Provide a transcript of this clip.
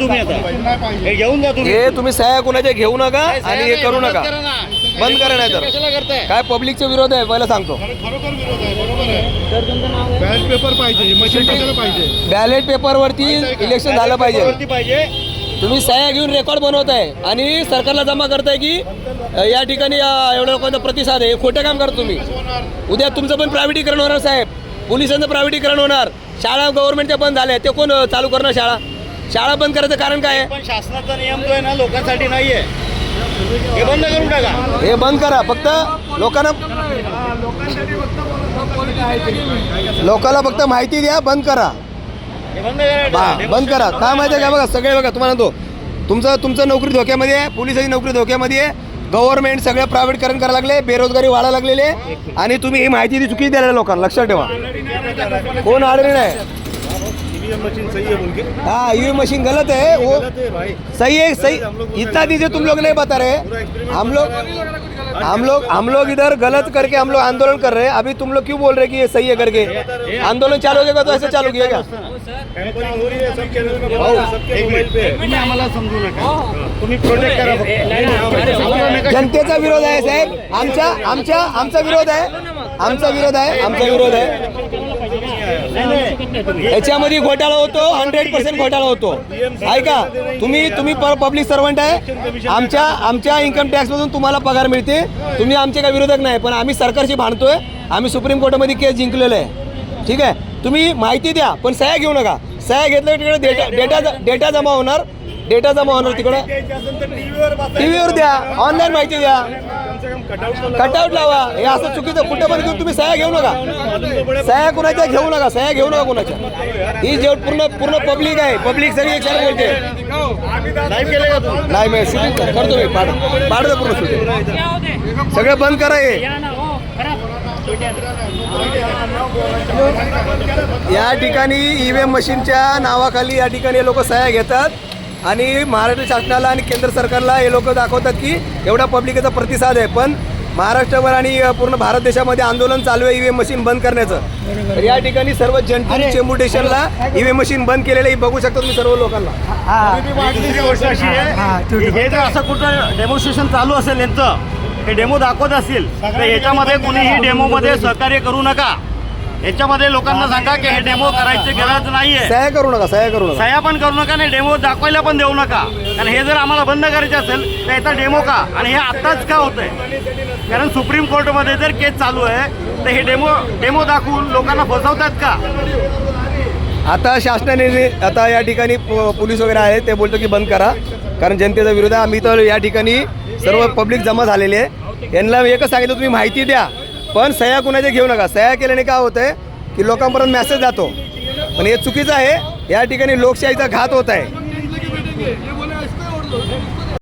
तुम्ही आता. हे घेऊन जा तुम्ही. हे तुम्ही सह्या कुणाच्या घेऊ नका आणि हे करू नका. बंद करा नाही तर. काय पब्लिकचा विरोध आहे पहिला सांगतो. खरोखर विरोध आहे बरोबर आहे. बॅलेट पेपर पाहिजे मशीन कशाला पाहिजे? बॅलेट पेपरवरती इलेक्शन झालं पाहिजे. तुम्ही सह्या घेऊन रेकॉर्ड बनवताय आणि सरकारला जमा करताय की या ठिकाणी एवढ्या लोकांचा प्रतिसाद आहे. हे खोटं काम करता तुम्ही. उद्या तुमचं पण प्रायव्हेटीकरण होणार साहेब. पोलिसांचं प्रायव्हेटीकरण होणार. शाळा गव्हर्नमेंटच्या बंद झाल्या. ते कोण चालू करणार शाळा? शाळा बंद करायचं कारण काय आहे? पण शासनाचा नियम जो आहे ना लोकांसाठी नाहीये. हे बंद करून टाका. हे बंद करा फक्त लोकांना लोकांना फक्त माहिती द्या बंद करा. हे बंद करा. बंद करा. काय माहिती आहे का? बघा सगळे बघा तुम्हाला तो तुमचं तुमचं नोकरी धोक्यामध्ये आहे पोलिसाची नोकरी धोक्यामध्ये आहे. गव्हर्नमेंट सगळं प्रायव्हेटकरण करायला लागले बेरोजगारी वाढायला लागलेली आहे. आणि तुम्ही ही माहिती ती चुकी द्यायला लोकांना लक्षात ठेवा. कोण आडणी नाही. है हाँ ये मशीन गलत है वो गलत है भाई। सही है सही। इतना दीजिए तुम लोग नहीं बता रहे। हम लोग हम लोग हम लोग इधर गलत करके हम लोग आंदोलन कर रहे हैं। अभी तुम लोग क्यों बोल रहे हैं कि ये सही है करके? आंदोलन चालू होगा तो ऐसे चालू किएगा टेम्परिंग हो। रही है सब चैनल में बता रहे हैं, सबके मोबाइल पे। है। तुम्ही आम्हाला समजू नका। तुम्ही प्रोटेक्ट करा फक्त. समजू नका. जनतेचा विरोध आहे साहेब. आमच्या आमच्या आमचा विरोध आहे. आमचा विरोध आहे आमचा विरोध आहे. याच्यामध्ये घोटाळा होतो हंड्रेड पर्सेंट घोटाळा होतो. ऐका तुम्ही तुम्ही पब्लिक सर्वंट आहे. आमच्या आमच्या इन्कम टॅक्समधून तुम्हाला पगार मिळते. तुम्ही आमचे काही विरोधक नाही पण आम्ही सरकारशी भांडतोय. आम्ही सुप्रीम कोर्टामध्ये केस जिंकलेलं आहे. ठीक आहे? तुम्ही माहिती द्या पण सह्या घेऊ नका. सह्या घेतल्या तिकडे डेटा डेटा डेटा जमा होणार. डेटा जमा होणार तिकडे. बघा. टीव्हीवर द्या. ऑनलाईन माहिती द्या. कटआउट लावा. हे असं चुकीचं. कुठं पण घेऊन तुम्ही सह्या घेऊ नका. सह्या कुणाच्या घेऊ नका. सह्या घेऊ नका कुणाच्या. ही जे पूर्ण पूर्ण पब्लिक आहे. पब्लिक सगळी एकसारखी बोलते. नाही मी शूटिंग करतो मी. पाड पाडतो पूर्ण शूटिंग सगळं बंद करा हे. या ठिकाणी ईव्हीएम मशीनच्या नावाखाली या ठिकाणी लोक सह्या घेतात. आणि महाराष्ट्र शासनाला आणि केंद्र सरकारला हे लोक दाखवतात की एवढा पब्लिकेचा प्रतिसाद आहे. पण महाराष्ट्रभर आणि पूर्ण भारत देशामध्ये आंदोलन चालू आहे ईव्हीएम मशीन बंद करण्याचं. तर या ठिकाणी सर्व जनतेने चेंबूर स्टेशनला ईव्हीएम मशीन बंद केलेलं हे बघू शकता तुम्ही सर्व लोकांना. दुसरी गोष्ट अशी आहे की हे जर असं कुठं डेमॉन्स्ट्रेशन चालू असेल यांचं हे डेमो दाखवत असतील तर याच्यामध्ये कुणीही डेमोमध्ये सहकार्य करू नका. याच्यामध्ये लोकांना सांगा की हे डेमो करायची गरज नाहीये. सह्या करू नका सह्या करू नका. सह्या पण करू नका आणि डेमो दाखवायला पण देऊ नका. कारण हे जर आम्हाला बंद करायचे असेल तर याचा डेमो का? आणि हे आत्ताच का होत आहे कारण सुप्रीम कोर्टमध्ये जर केस चालू आहे तर हे डेमो डेमो दाखवून लोकांना फसवतात का? आता शासनाने आता या ठिकाणी पोलीस वगैरे आहे ते बोलतो की बंद करा. कारण जनतेचा विरोध आहे. आम्ही तर या ठिकाणी सर्व पब्लिक जमा झालेली आहे. यांना एकच सांगितलं तुम्ही माहिती द्या. पण सह्या कुणाच्या घेऊ नका. सह्या केल्याने काय होतंय आहे की लोकांपर्यंत मेसेज जातो. पण हे चुकीचं आहे. या ठिकाणी लोकशाहीचा घात होत आहे.